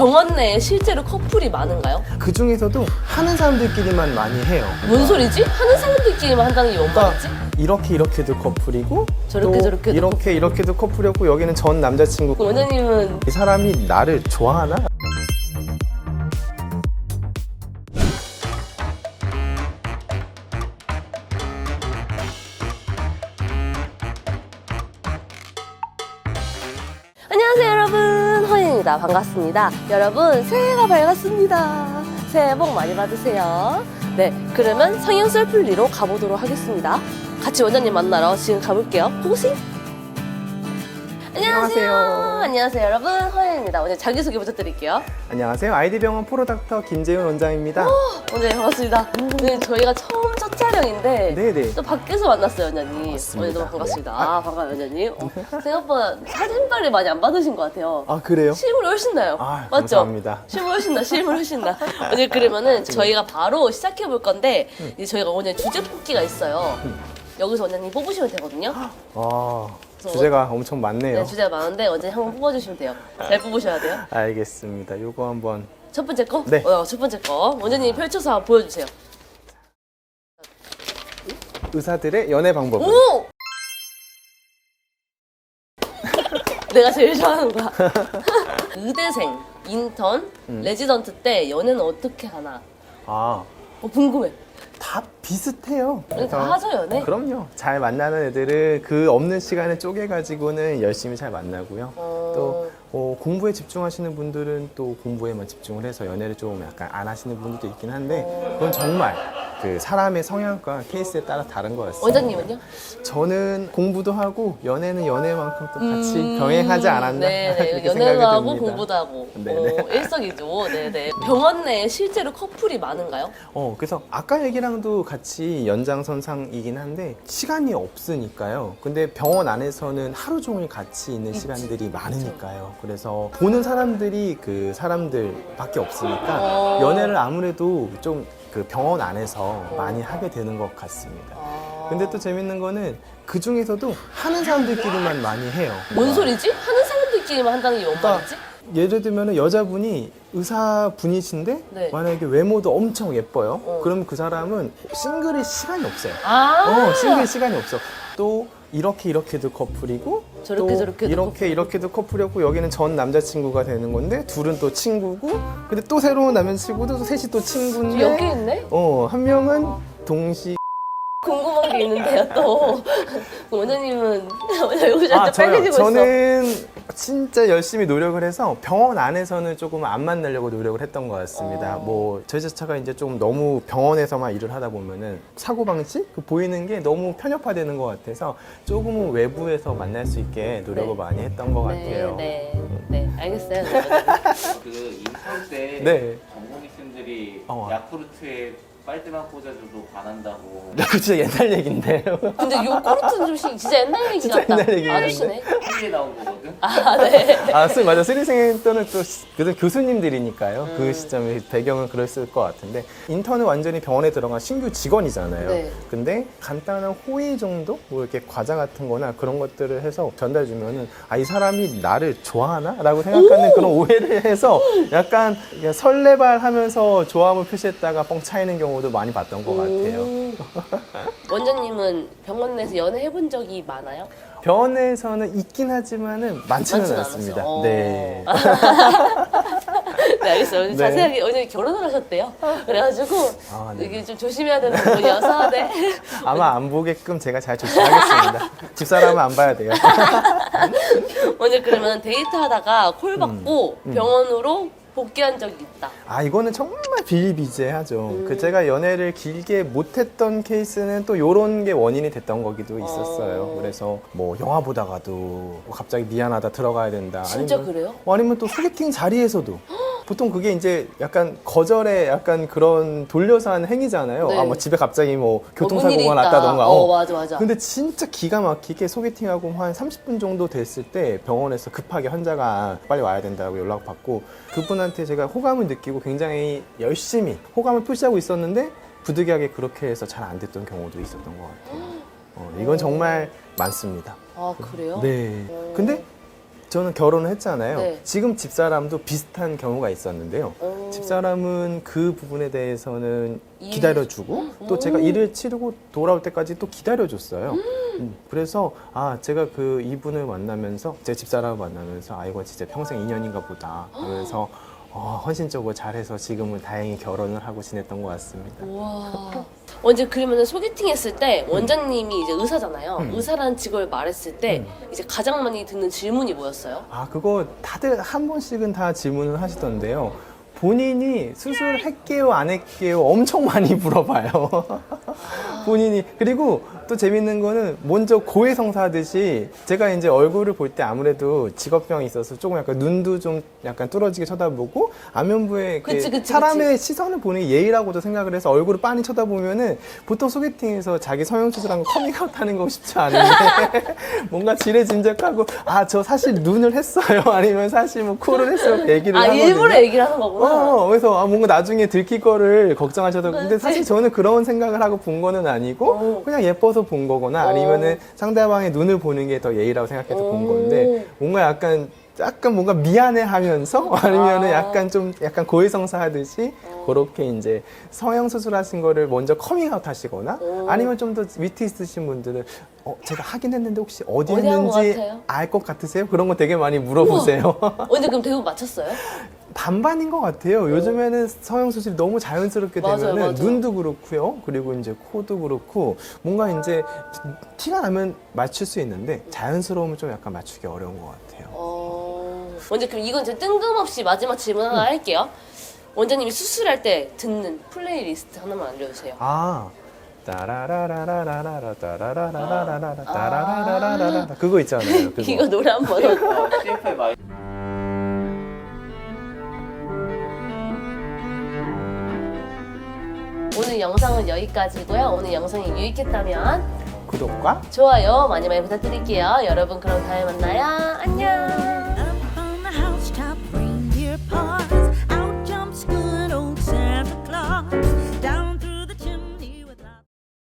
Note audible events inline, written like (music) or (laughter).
병원 내에 실제로 커플이 많은가요? 그 중에서도 하는 사람들끼리만 많이 해요. 뭔 소리지? 하는 사람들끼리만 한다는 게뭔 그러니까 말이지? 이렇게 이렇게도 커플이고 저렇게 또 저렇게도 이렇게 이렇게도 커플이었고 여기는 전 남자친구. 원장님은 이 사람이 나를 좋아하나? 허인입니다. 반갑습니다. 여러분 새해가 밝았습니다. 새해 복 많이 받으세요. 네 그러면 성형 셀플리로 가보도록 하겠습니다. 같이 원장님 만나러 지금 가볼게요. 고고싱 안녕하세요 안녕하세요. 안녕하세요 여러분 허인입니다 오늘 자기소개 부탁드릴게요 안녕하세요. 아이디병원 프로닥터 김재훈 원장입니다. 원장님 반갑습니다 오늘 저희가 처음 첫 촬영인데 네네. 또 밖에서 만났어요, 원장님. 맞습니다. 오늘 너무 반갑습니다. 아, 반가워요, 원장님. 어, 생각보다 사진빨을 많이 안 받으신 것 같아요. 아 그래요? 실물 훨씬 나요. 아, 맞죠? 감사합니다. 실물 훨씬 나, 실물 훨씬 나. (laughs) 오늘 그러면은 저희가 바로 시작해 볼 건데, 이제 저희가 오늘 주제 뽑기가 있어요. 여기서 원장님 뽑으시면 되거든요. 아 그래서 주제가 엄청 많네요. 네, 주제가 많은데 원장님 한번 뽑아주시면 돼요. 잘 뽑으셔야 돼요. 알겠습니다. 요거 한번 첫 번째 거? 네. 어, 첫 번째 거. 원장님 펼쳐서 한번 보여주세요. 의사들의 연애 방법. 오! (laughs) 내가 제일 좋아하는 거야. (laughs) 의대생, 인턴, 음. 레지던트 때 연애는 어떻게 하나? 아, 어, 궁금해. 다 비슷해요. 다 하죠, 연애? 그럼요. 잘 만나는 애들은 그 없는 시간을 쪼개가지고는 열심히 잘 만나고요. 어, 또 어, 공부에 집중하시는 분들은 또 공부에만 집중을 해서 연애를 좀 약간 안 하시는 분들도 있긴 한데 그건 정말 그 사람의 성향과 케이스에 따라 다른 것 같습니다. 원장님은요? 저는 공부도 하고 연애는 연애만큼 또 같이 음, 병행하지 않았나 네, 그렇게 네. 연애도 하고 듭니다. 공부도 하고 네네. 어, 일석이조. 네네. 병원 내에 실제로 커플이 많은가요? 어, 그래서 아까 얘기랑도 같이 연장선상이긴 한데 시간이 없으니까요. 근데 병원 안에서는 하루 종일 같이 있는 시간들이 많으니까요. 그래서 보는 사람들이 그 사람들밖에 없으니까 어. 연애를 아무래도 좀 그 병원 안에서 많이 하게 되는 것 같습니다. 아. 근데 또 재밌는 거는 그 중에서도 하는 사람들끼리만 많이 해요. 뭔 소리지? 하는 사람들끼리만 한다는 게 뭔 그러니까 말이지? 예를 들면 여자분이 의사 분이신데 네. 만약에 외모도 엄청 예뻐요. 어. 그럼 그 사람은 싱글일 시간이 없어요. 아, 어, 싱글 시간이 없어. 또 이렇게 이렇게도 커플이고 저렇게 또 저렇게도 이렇게 커플이고. 이렇게도 커플이었고 여기는 전 남자친구가 되는 건데 둘은 또 친구고 근데 또 새로운 남자친구도 또 셋이 또 친구인데 여기 있네? 어, 한 명은 동시 게 있는데요, 또. (laughs) 원장님은 여기 살짝 아, 저요. 빨개지고 있어. 저는 진짜 열심히 노력을 해서 병원 안에서는 조금 안 만나려고 노력을 했던 것 같습니다. 어. 뭐 저희 자차가 이제 좀 너무 병원에서만 일을 하다 보면은 사고 방식 그 보이는 게 너무 편협화되는 것 같아서 조금은 외부에서 만날 수 있게 노력을 네. 많이 했던 것 네, 같아요. 네, 네, 알겠어요. 그 인턴 때 네. 전공의생들이 어. 야쿠르트에 빨대만 꽂아줘도 반한다고 (laughs) 그 진짜 옛날 얘긴데요. 근데 요구르트는 좀 시- 진짜 옛날 얘기 진짜 같다. 옛날 얘기 아저씨네. TV에 나온 거거든. 아, 네. 아, 쓰 맞아. 스리생 또는 또 시- 그래도 교수님들이니까요. 음. 그 시점에 배경은 그랬을 것 같은데 인턴은 완전히 병원에 들어간 신규 직원이잖아요. 네. 근데 간단한 호의 정도, 뭐 이렇게 과자 같은/거나 그런 것들을 해서 전달 주면은 아 이 사람이 나를 좋아하나?라고 생각하는 그런 오해를 해서 약간 그냥 설레발 하면서 좋아함을 표시했다가 뻥 차이는 경우도 많이 봤던 것 같아요. 오. 원장님은 병원 내에서 연애 해본 적이 많아요? 병원에서는 있긴 하지만은 많지는 많지는 않습니다. 않았어요. 어. 네. (laughs) 네, 알겠어요. 네. 자세하게 원장님 결혼을 하셨대요. 그래가지고 아, 네. 이게 좀 조심해야 되는 부분이어서 네. (laughs) 아마 안 보게끔 제가 잘 조치하겠습니다. (laughs) 집사람은 안 봐야 돼요. 원장님 그러면 데이트하다가 콜 음. 받고 병원으로 복귀한 적이 있다. 아 이거는 정말 비일비재하죠. 음. 그 제가 연애를 길게 못했던 케이스는 또 요런 게 원인이 됐던 거기도 있었어요. 어. 그래서 뭐 영화 보다가도 뭐 갑자기 미안하다 들어가야 된다. 진짜 아니면, 그래요? 어, 아니면 또 소개팅 자리에서도 (gasps) 보통 그게 이제 약간 거절의 약간 그런 돌려서 하는 행위잖아요. 네. 아 뭐 집에 갑자기 뭐뭔 일이 교통사고가. 났다던가. 어, 어. 맞아, 맞아. 근데 진짜 기가 막히게 소개팅하고 한 30분 정도 됐을 때 병원에서 급하게 환자가 빨리 와야 된다고 연락받고 그분한테 제가 호감을 느끼고 굉장히 열심히 호감을 표시하고 있었는데 부득이하게 그렇게 해서 잘 안 됐던 경우도 있었던 것 같아요. 어, 이건 정말 많습니다. 아, 그래요? 네. 어. 근데 저는 결혼을 했잖아요. 네. 지금 집사람도 비슷한 경우가 있었는데요. 오. 집사람은 그 부분에 대해서는 일. 기다려주고 또 제가 오. 일을 치르고 돌아올 때까지 또 기다려줬어요. 음, 그래서 아 제가 그 이분을 만나면서 제 집사람을 만나면서 아 이거 진짜 평생 인연인가 보다 하면서 어, 헌신적으로 잘해서 지금은 다행히 결혼을 하고 지냈던 것 같습니다. 우와. 언제 그러면 소개팅 했을 때 원장님이 이제 의사잖아요. 음. 의사라는 직업을 말했을 때 음. 이제 가장 많이 듣는 질문이 뭐였어요? 아 그거 다들 한 번씩은 다 질문을 하시던데요. 본인이 수술했게요 안 했게요 엄청 많이 물어봐요. 본인이 그리고 또 재밌는 거는 먼저 고해성사하듯이 제가 이제 얼굴을 볼 때 아무래도 직업병이 있어서 조금 약간 눈도 좀 약간 뚫어지게 쳐다보고 안면부에 이렇게 그치, 그치, 사람의 시선을 보는 게 예의라고도 생각을 해서 얼굴을 빤히 쳐다보면은 보통 소개팅에서 자기 성형수술한 거 커밍아웃 하는 거 쉽지 않은데 (laughs) 뭔가 지레짐작하고 아 저 사실 눈을 했어요 (laughs) 아니면 사실 뭐 코를 했어요 얘기를 아 하거든요. 일부러 얘기를 하는 거구나. 어, 그래서 아, 뭔가 나중에 들킬 거를 걱정하셔도 근데 맞지. 사실 저는 그런 생각을 하고 본 거는 아니 고 어. 그냥 예뻐서 본 거거나 아니면은 상대방의 눈을 보는 게 더 예의라고 생각해서 본 건데 뭔가 약간 약간 뭔가 미안해하면서 (laughs) 아니면은 아. 약간 좀 약간 고해성사하듯이 그렇게 이제 성형 수술하신 거를 먼저 커밍아웃 하시거나 오. 아니면 좀 더 위트 있으신 분들은 어 제가 하긴 했는데 혹시 어디, 어디 했는지? 알 것 같으세요? 그런 거 되게 많이 물어보세요. 언제 그럼 대부분 (laughs) 맞췄어요? 반반인 것 같아요. 요즘에는 성형 수술이 너무 자연스럽게 맞아요, 되면은 맞아요. 눈도 그렇고요. 그리고 이제 코도 그렇고 뭔가 이제 티가 나면 맞출 수 있는데 자연스러움은 좀 약간 맞추기 어려운 것 같아요. 어... 먼저 그럼 이건 제 뜬금없이 마지막 질문 하나 할게요. 원장님이 수술할 때 듣는 플레이리스트 하나만 알려주세요. 아. 따라라라라라라 따라라라라라라 따라라라라라 그거 있잖아요. 그거. (laughs) 이거 노래 한 번. 어, CF의 마이 오늘 영상은 여기까지고요. 오늘 영상이 유익했다면 구독과 좋아요 많이 많이 부탁드릴게요. 여러분 그럼 다음에 만나요. 안녕.